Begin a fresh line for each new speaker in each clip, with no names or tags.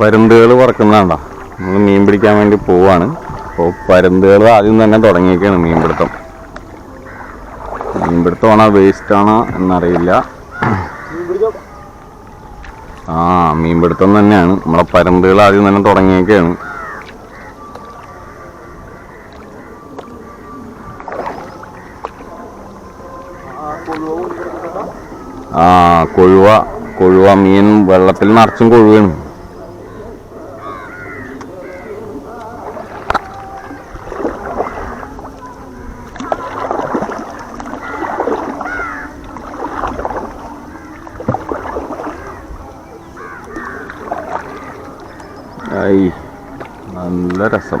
പരുന്തുകൾ പറക്കുന്നതാണ് നമ്മൾ മീൻ പിടിക്കാൻ വേണ്ടി പോവാണ്. അപ്പോൾ പരുന്തുകൾ ആദ്യം തന്നെ തുടങ്ങിയേക്കാണ് മീൻപിടുത്തം. മീൻപിടുത്തമാണോ വേസ്റ്റ് ആണോ എന്നറിയില്ല. ആ മീൻപിടുത്തം തന്നെയാണ്. നമ്മളെ പരുന്തുകൾ ആദ്യം തന്നെ തുടങ്ങിയേക്കാണ്. ആ കൊഴുവ കൊഴുവ മീൻ വെള്ളത്തിൽ നിറച്ചും കൊഴുവാണ്. ഐ നല്ല രസം.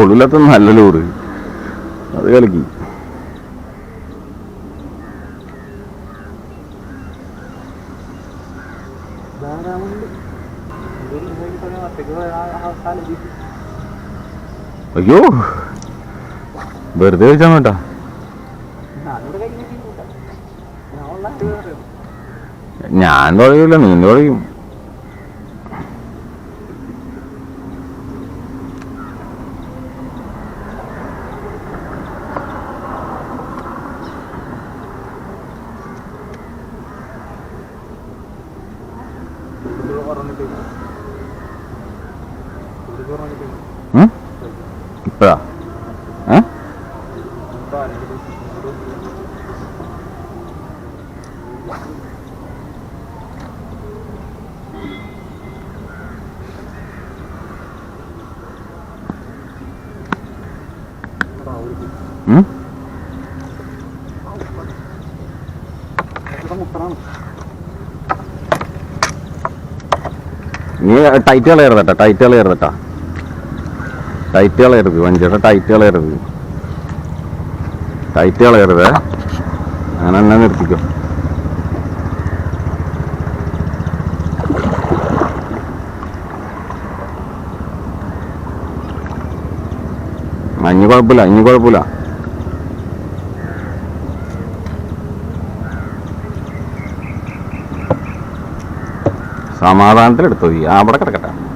കൊള്ളില്ലാത്ത നല്ല ലോറ് അത് കളിക്കും. അയ്യോ. വെറുതെ വെച്ചാൽ വേണ്ട ഞാൻ തുടങ്ങിയില്ല നീ തുടങ്ങും നീ ടൈറ്റ് കളയരുതട്ടാ ടൈറ്റ് കളയരുതട്ടാ ടൈറ്റ് കളയരുത് വഞ്ചിയുടെ ടൈറ്റ് കളയരുത് ടൈറ്റ് കളയരുത്. അങ്ങനെ തന്നെ നിർത്തിക്കോ. അഞ്ഞു കുഴപ്പമില്ല അഞ്ഞു കുഴപ്പമില്ല. സമാധാനത്തിലെടുത്തോ ഈ അവിടെ കിടക്കട്ടെ.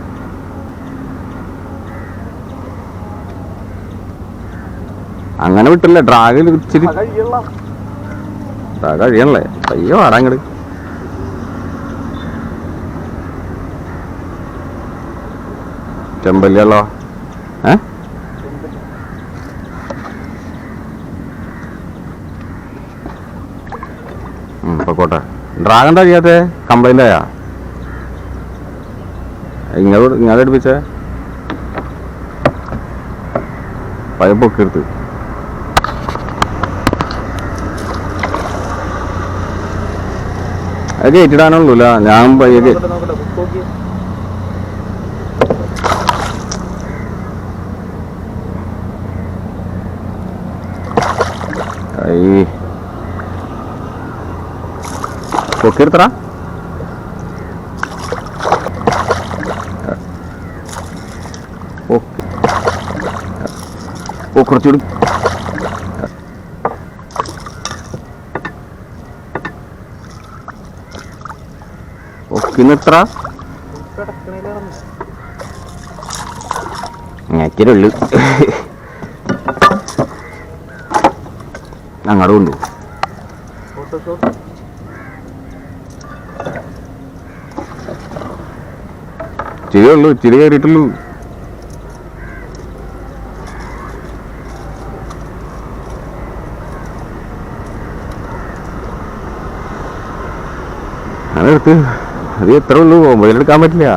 അങ്ങനെ വിട്ടില്ല ഡ്രാഗിൽ ഇച്ചിരി. ഡ്രാഗ് കഴിയണല്ലേ. പയ്യ വാടാ ചെമ്പല്ലോ ഏ? പൊക്കോട്ടെ. ഡ്രാഗൺ എന്താ ചെയ്യാത്തെ? കംപ്ലൈന്റ് ആയാ? ഇങ്ങോട്ട് ഇങ്ങോട്ട് അടുപ്പിച്ചേ പഴയ അത് കേട്ടിടാനുള്ളൂ ഞാൻ
പയ്യൊക്കെ
പൊക്കിയെടുത്തടാ. ഓ കുറച്ചുകൂടി ഒക്കിന്നിത്ര ഞെക്കരുള്ളു. അങ്ങോട്ട് കൊണ്ടു. ഇച്ചിരി ഉള്ളു ഇച്ചിരി കയറിയിട്ടുള്ളൂ. അതെടുത്ത്. അത് എത്ര ഉള്ളൂ? മൊബൈലെടുക്കാൻ പറ്റില്ല.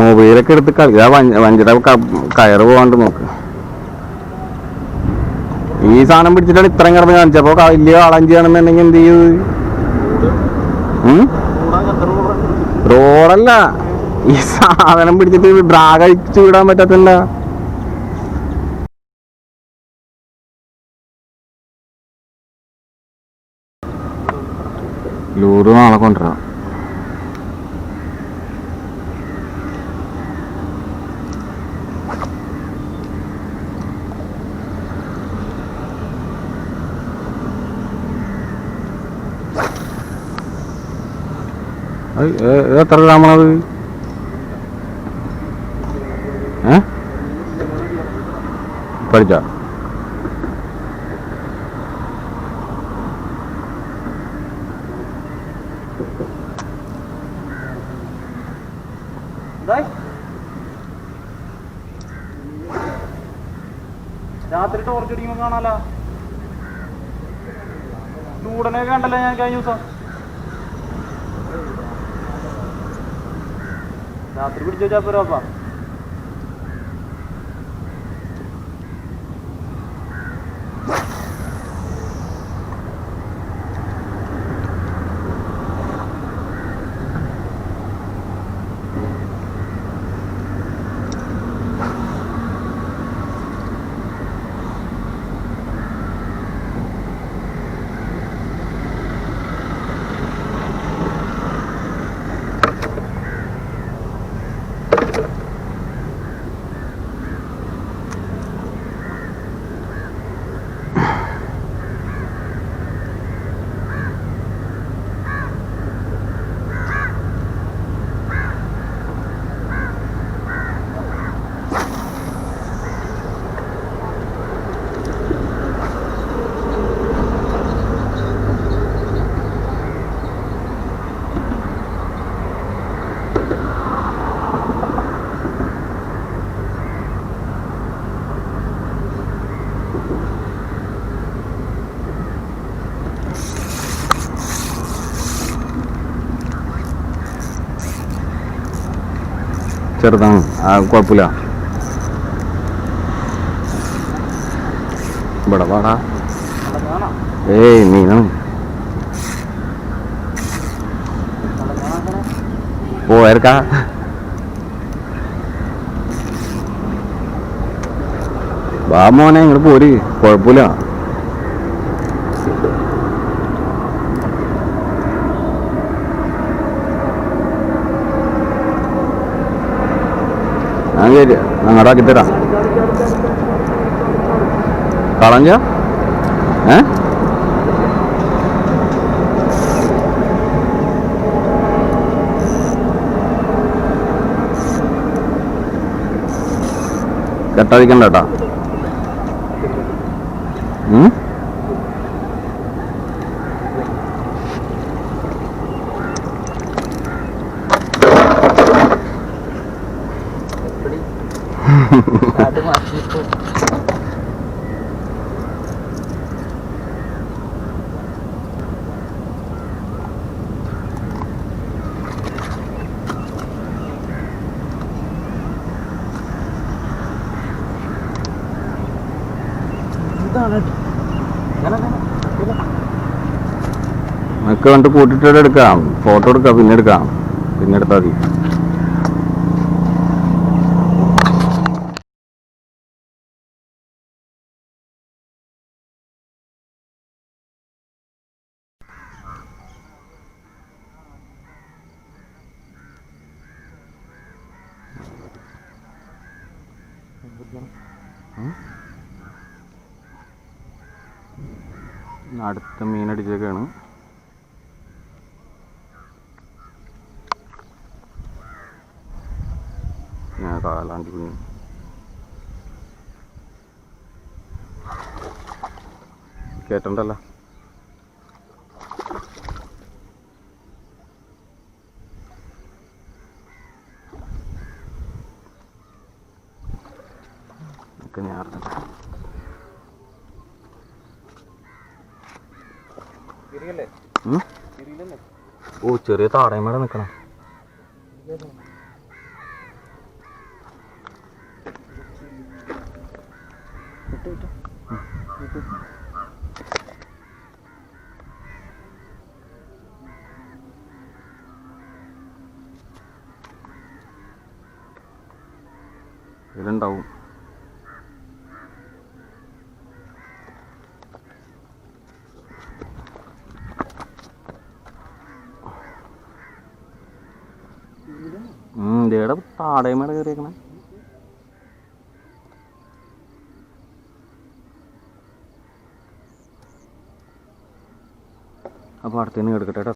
മൊബൈലൊക്കെ എടുത്ത് കളി ആ വഞ്ചിട കയറ് പോകാണ്ട് നോക്ക്. ഈ സാധനം പിടിച്ചിട്ടാണ് ഇത്രയും കിടന്ന് കാണിച്ചപ്പോ വലിയ വലിയ കളഞ്ചിയാണെന്നുണ്ടെങ്കിൽ എന്ത് ചെയ്യും റോഡല്ല. ഈ സാധനം പിടിച്ചിട്ട് ഡ്രാഗ് അഴിച്ചു വിടാൻ പറ്റത്തില്ല ലൂറ് നാളെ കൊണ്ടുവരാം. എത്ര ഗ്രാമാണത് ഏ? പഠിച്ച?
രാത്രി ടോർച്ച് അടിക്കുമ്പോ കാണാലോ ചൂടനെ കണ്ടല്ലോ ഞാൻ കഴിഞ്ഞ ദിവസം? രാത്രി പിടിച്ചു വെച്ചാ പോരാപ്പാ
ചെറുതാണ്. കുഴപ്പമില്ല. ഇവിടെ
വാടാ.
ഏയ് മീനാണ് പോയർക്കാ വാ മോനെ ഇങ്ങോട്ട് പോര്. കുഴപ്പമില്ല. ഞാൻ ശരി. അങ്ങോട്ട് ആക്കി തരാം. കളഞ്ഞ? ഏ? കെട്ടാതിക്കണ്ട കേട്ടാ. ഒക്കെ കണ്ട് കൂട്ടിട്ട് എടുക്കാം. ഫോട്ടോ എടുക്കാം പിന്നെ എടുക്കാം. പിന്നെ എടുത്താൽ മതി. അടുത്ത മീനടിച്ചേക്കാണ് കാലാണ്ടി കുഞ്ഞു കേട്ടണ്ടല്ലോ ഒക്കെ?
തിരിയില്ലല്ലേ
ഓ ചെറിയ താടയമേടെ നിൽക്കണം ഇതിലുണ്ടാവും ഉം ഇതേടെ താടയമേടെ കയറിയേക്കണേ. അപ്പോൾ അടുത്തതിന് കിടക്കട്ടെ കേട്ടോ.